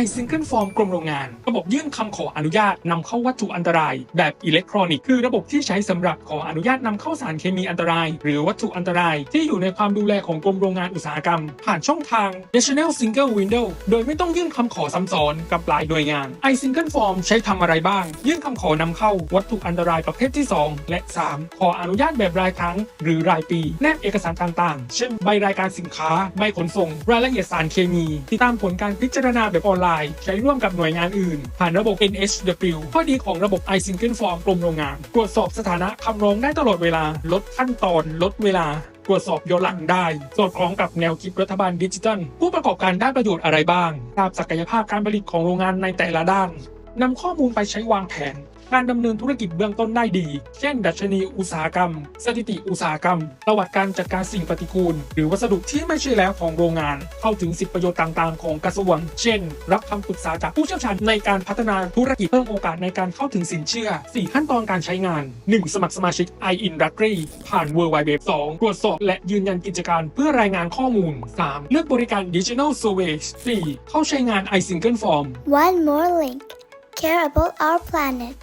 i s i n g l e Form กรมโรงงาน ระบบยื่นคำขออนุญาตนำเข้าวัตถุอันตราย แบบอิเล็กทรอนิกส์คือระบบที่ใช้สำหรับขออนุญาตนำเข้าสารเคมีอันตราย หรือวัตถุอันตราย ที่อยู่ในความดูแลของกรมโรงงานอุตสาหกรรม ผ่านช่องทาง National Single Window โดยไม่ต้องยื่นคำขอซ้ำซ้อนกับหลายหน่วยงาน i s i n g l e Form ใช้ทำอะไรบ้าง ยื่นคำขอนำเข้าวัตถุอันตรายประเภทที่ 2 และ 3 ขออนุญาตแบบรายครั้ง หรือรายปีแนบเอกสารต่างๆ เช่นใบรายการสินค้าใบขนส่ง รายละเอียดสารเคมีติดตามผลการพิจารณาแบบออนไลน์ ใช้ร่วมกับหน่วยงานอื่น ผ่านระบบ NHW ข้อดีของระบบ i s i n g l e Form กรมโรงงาน ตรวจสอบสถานะคำร้องได้ตลอดเวลา ลดขั้นตอน ลดเวลาตรวจสอบย้อนหลังได้ สอดคล้องกับแนวคิดรัฐบาลดิจิทัล ผู้ประกอบการได้ประโยชน์อะไรบ้างทราบศักยภาพการผลิตของโรงงานในแต่ละด้าน นำข้อมูลไปใช้วางแผนการดำเนินธุรกิจเบื้องต้นได้ดี เช่น ดัชนีอุตสาหกรรม สถิติอุตสาหกรรม ประวัติการจัดการสิ่งปฏิกูล หรือวัสดุที่ไม่ใช่แล้วของโรงงาน เข้าถึงสิทธิประโยชน์ต่างๆ ของกระทรวง เช่น รับคำปรึกษาจากผู้เชี่ยวชาญในการพัฒนาธุรกิจเพิ่มโอกาสในการเข้าถึงสินเชื่อ 4 ขั้นตอนการใช้งาน 1. สมัครสมาชิก i i n d u s t r y ผ่าน w w w 2ตรวจสอบและยืนยันกิจการเพื่อรายงานข้อมูล 3. เลือกบริการ Digital Survey 4. เข้าใช้งาน i s i n g l e Form One more link. Care about our planet.